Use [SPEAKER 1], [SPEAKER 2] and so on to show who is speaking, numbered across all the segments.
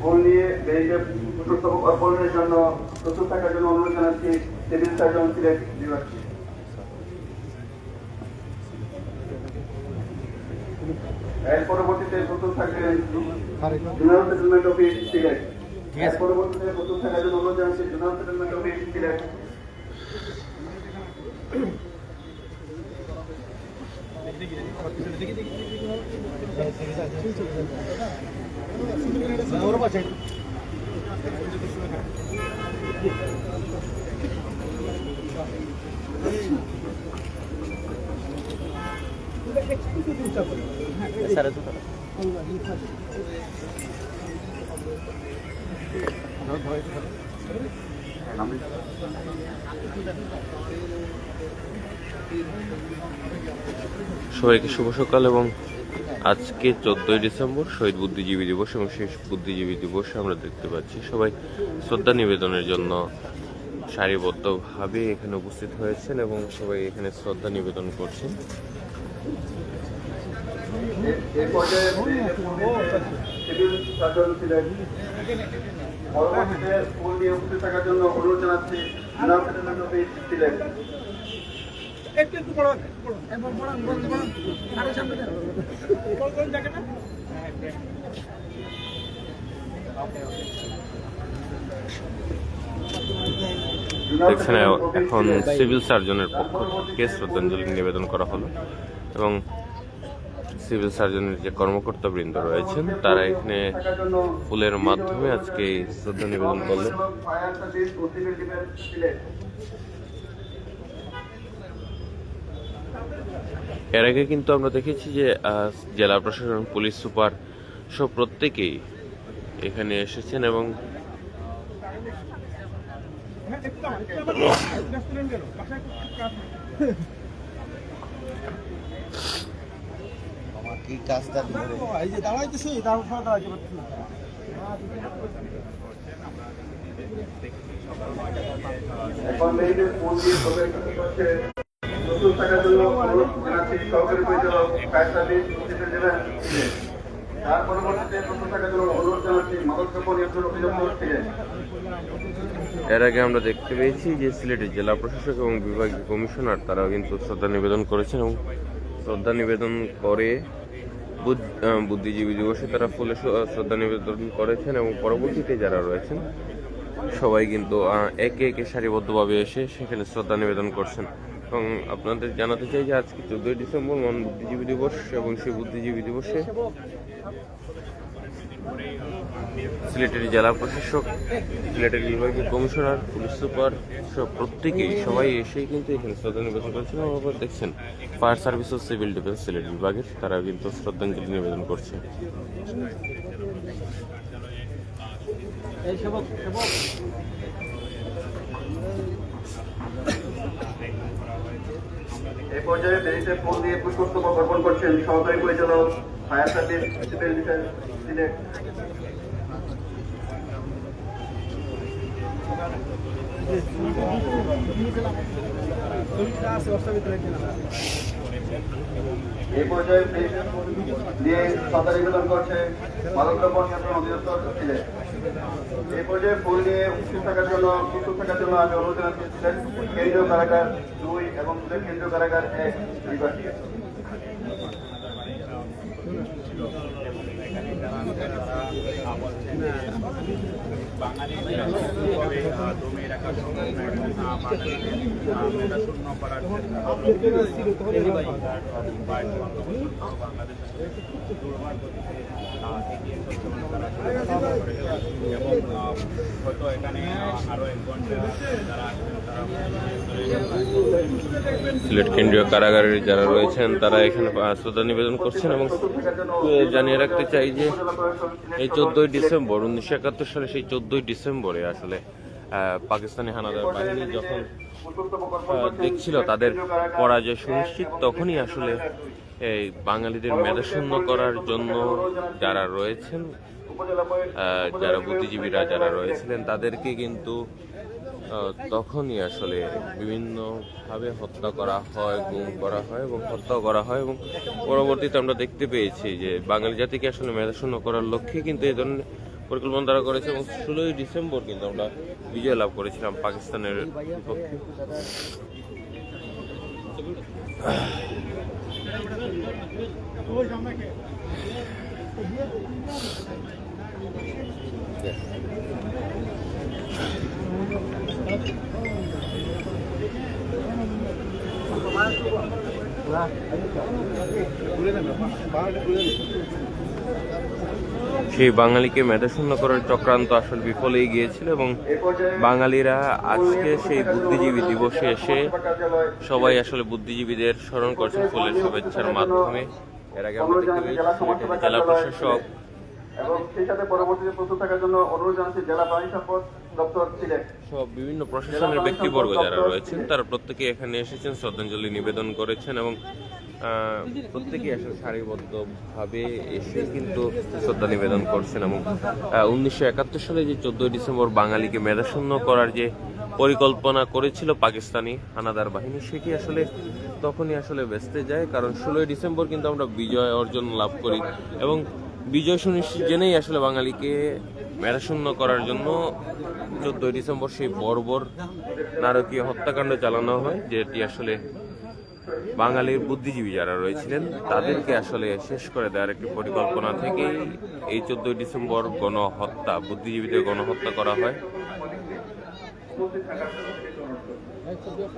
[SPEAKER 1] Phone নিয়ে সুস্থ অর্পণের জন্য প্রস্তুত থাকার জন্য অনুরোধ জানাচ্ছি সিভিল সার্জন সিলেট বিভাগকে এর পরবর্তীতে প্রস্তুত থাকবেন জুনিয়র সেটেলমেন্ট অফিস সিলেট এর পরবর্তীতে প্রস্তুত থাকার জন্য অনুরোধ জানাচ্ছি জুনিয়র সেটেলমেন্ট অফিস সিলেট
[SPEAKER 2] সবাইকে শুভ সকাল এবং আজকে চোদ্দই ডিসেম্বর, শহীদ বুদ্ধিজীবী দিবস এবং সেই বুদ্ধিজীবী দিবসে আমরা দেখতে পাচ্ছি। সবাই শ্রদ্ধা নিবেদনের জন্য সারিবদ্ধভাবে এখানে উপস্থিত হয়েছেন এবং সবাই এখানে শ্রদ্ধা নিবেদন করছেন।
[SPEAKER 1] অনুরোধ জানাচ্ছি জুনিয়র সেটেলমেন্ট অফিস সিলেট
[SPEAKER 3] একটু একটু বড় বড় এবার বড় বড় বড় আরও সামনে যান কোন কোন জায়গাটা
[SPEAKER 2] দেখছেন এখন সিভিল সার্জনের পক্ষ থেকে শ্রদ্ধাঞ্জলি নিবেদন করা হলো এবং সিভিল সার্জনের যে কর্মকর্তা বৃন্দ রয়েছেন তারা এখানে ফুলের মাধ্যমে আজকে শ্রদ্ধা নিবেদন করলেন
[SPEAKER 1] ফায়ার সার্ভিস ও সিভিল ডিফেন্স সিলেট
[SPEAKER 2] এর আগে কিন্তু আমরা দেখেছি যে জেলা প্রশাসন পুলিশ সুপার সব প্রত্যেকেই এখানে এসেছেন এবং
[SPEAKER 4] কি কাজটা
[SPEAKER 3] এই যে দাঁড়াইতেছি দাঁড়াইতে না।
[SPEAKER 1] এখন মেয়েদের ফুল দিয়ে সবাই পরিচালক তার পরবর্তীতে জন্য অনুরোধ জানাচ্ছি, মাদক দ্রব্য সিলেট
[SPEAKER 2] এর আগে আমরা দেখতে পেয়েছি যে সিলেটের জেলা প্রশাসক এবং বিভাগীয় কমিশনার, তারাও কিন্তু শ্রদ্ধা নিবেদন করেছেন এবং শ্রদ্ধা নিবেদন করে বুদ্ধ- বুদ্ধিজীবী দিবসে তারা ফুলে শ্রদ্ধা নিবেদন করেছেন এবং পরবর্তীতে যারা রয়েছেন, সবাই কিন্তু একে একে সারিবদ্ধভাবে এসে সেখানে শ্রদ্ধা নিবেদন করছেন। এবং আপনাদের জানাতে চাই যে আজকে চোদ্দই ডিসেম্বর মন বুদ্ধিজীবী দিবস এবং সেই বুদ্ধিজীবী দিবসে সিলেটের জেলা প্রশাসক, সিলেটের বিভাগীয় কমিশনার, পুলিশ সুপার সব প্রত্যেকেই সবাই এসেই কিন্তু এখানে শ্রদ্ধা নিবেদন করেছেন আবার দেখছেন, ফায়ার সার্ভিস ও সিভিল ডিফেন্স সিলেট বিভাগের তারা কিন্তু শ্রদ্ধাঞ্জলি নিবেদন করছে।
[SPEAKER 1] এই পর্যায়ে দেরিতে ফুল দিয়ে পুষ্পস্তবক অর্পণ করছেন সহকারী পরিচালক fire service civil defence Sylhet এই পর্যায়ে দিয়ে শ্রদ্ধা নিবেদন করছে মাদক দ্রব্য নিয়ন্ত্রণ অধিদপ্তর সিলেট এই পর্যায়ে ফুল নিয়ে উপস্থিত থাকার জন্য প্রস্তুত থাকার জন্য আমি অনুরোধ জানাচ্ছি সিলেট কেন্দ্রীয় কারাগার দুই এবং কেন্দ্রীয় কারাগার এক বিভাগীয়
[SPEAKER 5] বাঙালি দমে রাখা মেধাশূন্য বাঙালিদের মেধাশূন্য করার বাংলাদেশের দুর্বার গতিতে এগিয়ে এবং হয়তো এখানে আরও আরও একজন আহ, যারা
[SPEAKER 2] সিলেট কেন্দ্রীয় কারাগারের যারা রয়েছেন, তারা এখানে শ্রদ্ধা নিবেদন করছেন এবং জানিয়ে রাখতে চাই যে এই চোদ্দই ডিসেম্বর, উনিশশো একাত্তর সালে সেই চোদ্দই ডিসেম্বরে আসলে পাকিস্তানি হানাদার বাহিনী যখন দেখছিল তাদের পরাজয় সুনিশ্চিত, তখনই আসলে এই বাঙালিদের মেধাশূন্য করার জন্য যারা রয়েছেন যারা বুদ্ধিজীবীরা যারা রয়েছিলেন, তাদেরকে কিন্তু তখনই আসলে বিভিন্নভাবে হত্যা করা হয়, গুম করা হয় এবং হত্যা করা হয় এবং পরবর্তীতে আমরা দেখতে পেয়েছি যে বাঙালি জাতিকে আসলে মেধাশূন্য করার লক্ষ্যে কিন্তু এই ধরনের পরিকল্পনা তারা করেছে এবং ষোলোই ডিসেম্বর কিন্তু আমরা বিজয় লাভ করেছিলাম পাকিস্তানের বিপক্ষে। সেই বাঙালিকে মেধাশূন্য করার চক্রান্ত আসলে বিফলেই গিয়েছিল এবং বাঙালিরা আজকে সেই বুদ্ধিজীবী দিবসে এসে সবাই আসলে বুদ্ধিজীবীদের স্মরণ করছেন ফুলের শুভেচ্ছার মাধ্যমে। এর আগে জেলা প্রশাসক
[SPEAKER 1] এবং সেই সাথে পরবর্তীতে প্রস্তুত থাকার জন্য অনুরোধ জানাচ্ছি জেলা প্রাণী সম্পদ দপ্তর সিলেট।
[SPEAKER 2] সব বিভিন্ন প্রশাসনের ব্যক্তিবর্গ যারা রয়েছেন তারা প্রত্যেকে এখানে এসেছেন শ্রদ্ধাঞ্জলি নিবেদন করেছেন এবং প্রত্যেকেই আসলে সারিবদ্ধভাবে এসে কিন্তু শ্রদ্ধা নিবেদন করছেন এবং উনিশশো একাত্তর সালে যে চোদ্দই ডিসেম্বর বাঙালিকে মেধাশূন্য করার যে পরিকল্পনা করেছিল পাকিস্তানি হানাদার বাহিনী সেটি আসলে তখনই আসলে বেসতে যায় কারণ ষোলোই ডিসেম্বর কিন্তু আমরা বিজয় অর্জন লাভ করি এবং বিজয় সুনিশ্চিত জেনেই আসলে বাঙালিকে মেধাশূন্য করার জন্য চোদ্দই ডিসেম্বর সেই বর্বর নারকীয় হত্যাকাণ্ড চালানো হয়, যেটি আসলে বাঙালির বুদ্ধিজীবী যারা রয়েছিলেন, তাদেরকে আসলে শেষ করে দেওয়ার একটি পরিকল্পনা থেকেই এই চোদ্দই ডিসেম্বর গণহত্যা, বুদ্ধিজীবীদের গণহত্যা করা হয়।
[SPEAKER 1] উপস্থিত থাকার জন্য বিশেষ অনুরোধ করছি।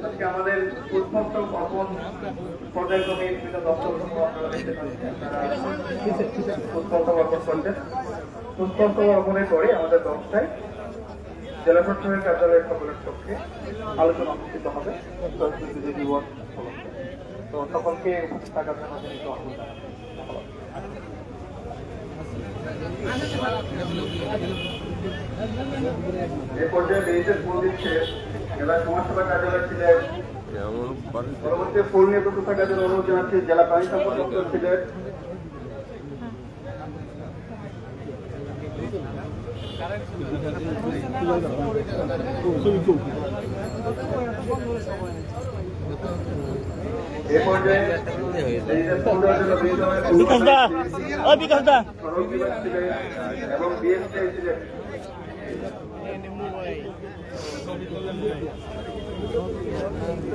[SPEAKER 1] আজকে আমাদের উদ্ভক্ত অর্পণ পর্যায়ক্রমে বিভিন্ন দপ্তর উদ্ভক্ত অর্পণ অর্পণের পরে আমাদের ব্যবস্থায় জেলা প্রশাসনের কার্যালয়ের সকলের পক্ষে আলোচনা অনুষ্ঠিত হবে। তো সকলকে থাকার জন্য জনিত আহ্বান। এ পর্যায়ে বেরিতে ফুল দিচ্ছে। জেলা সমাজসেবা কার্যালয় ছিলেন
[SPEAKER 2] যেমন
[SPEAKER 1] পরবর্তী ফুল নিয়ে প্রস্তুত থাকার জন্য অনুরোধ জানাচ্ছি জেলা প্রাণী সম্পদ দপ্তর ছিলেন
[SPEAKER 3] বিকাশ দা বিকাশ দা।
[SPEAKER 1] এবং বিএসটি ছিলেন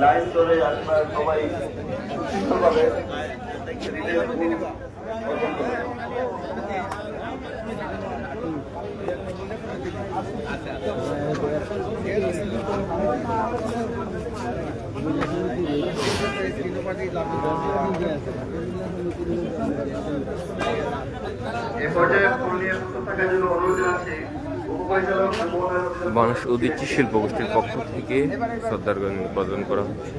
[SPEAKER 1] লাইন ধরে আপনারা সবাই সুস্থভাবে অর্জন করবেন। এ পর্যায়ে ফুল নিয়ে সুস্থ থাকার জন্য অনুরোধ জানাচ্ছি উপপরিচালক মহোদয়
[SPEAKER 2] বাংলাদেশ উদিচ্য শিল্প গোষ্ঠীর পক্ষ থেকে শ্রদ্ধার নিবেদন করা হচ্ছে।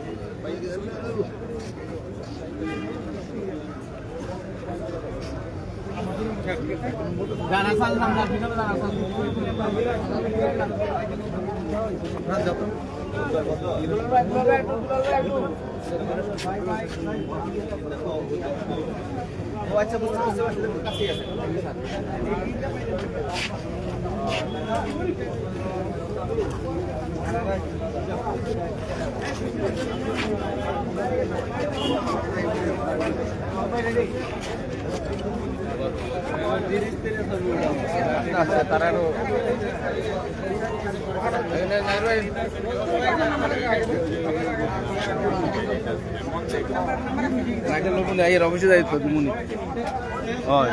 [SPEAKER 4] ও আচ্ছা বুঝতে বুঝতে পারছি কাছেই আছে আচ্ছা তারা অফিসে যাই তো দিমুনি হয়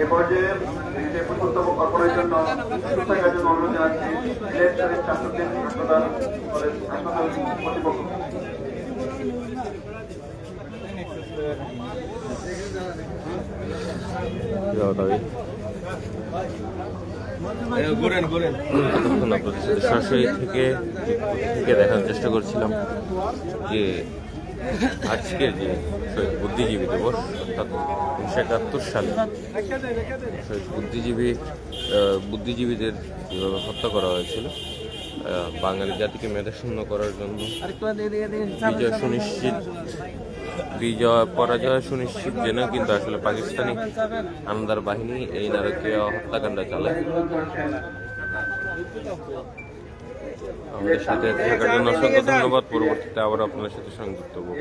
[SPEAKER 1] এ পর্যায়ে কর্পোরের জন্য থাকার জন্য অনুরোধ জানাচ্ছি ইলেকট্রনিক স্বাস্থ্যকেন্দ্র হাসপাতাল কলেজ হাসপাতাল কর্তৃপক্ষ।
[SPEAKER 2] সরাসরি থেকে দেখার চেষ্টা করছিলাম যে আজকের যে শহীদ বুদ্ধিজীবী দিবস, অর্থাৎ উনিশশো একাত্তর সালে শহীদ বুদ্ধিজীবী বুদ্ধিজীবীদের যেভাবে হত্যা করা হয়েছিল বাঙালি জাতিকে মেধাশূন্য করার জন্য বিজয় সুনিশ্চিত, বিজয়, পরাজয় সুনিশ্চিত জেনেও কিন্তু আসলে পাকিস্তানি আন্দার বাহিনী এই নারকীয় হত্যাকাণ্ড চালায়। আমাদের সাথে থাকার জন্য অসংখ্য ধন্যবাদ পরবর্তীতে আবার আপনার সাথে সংযুক্ত হব।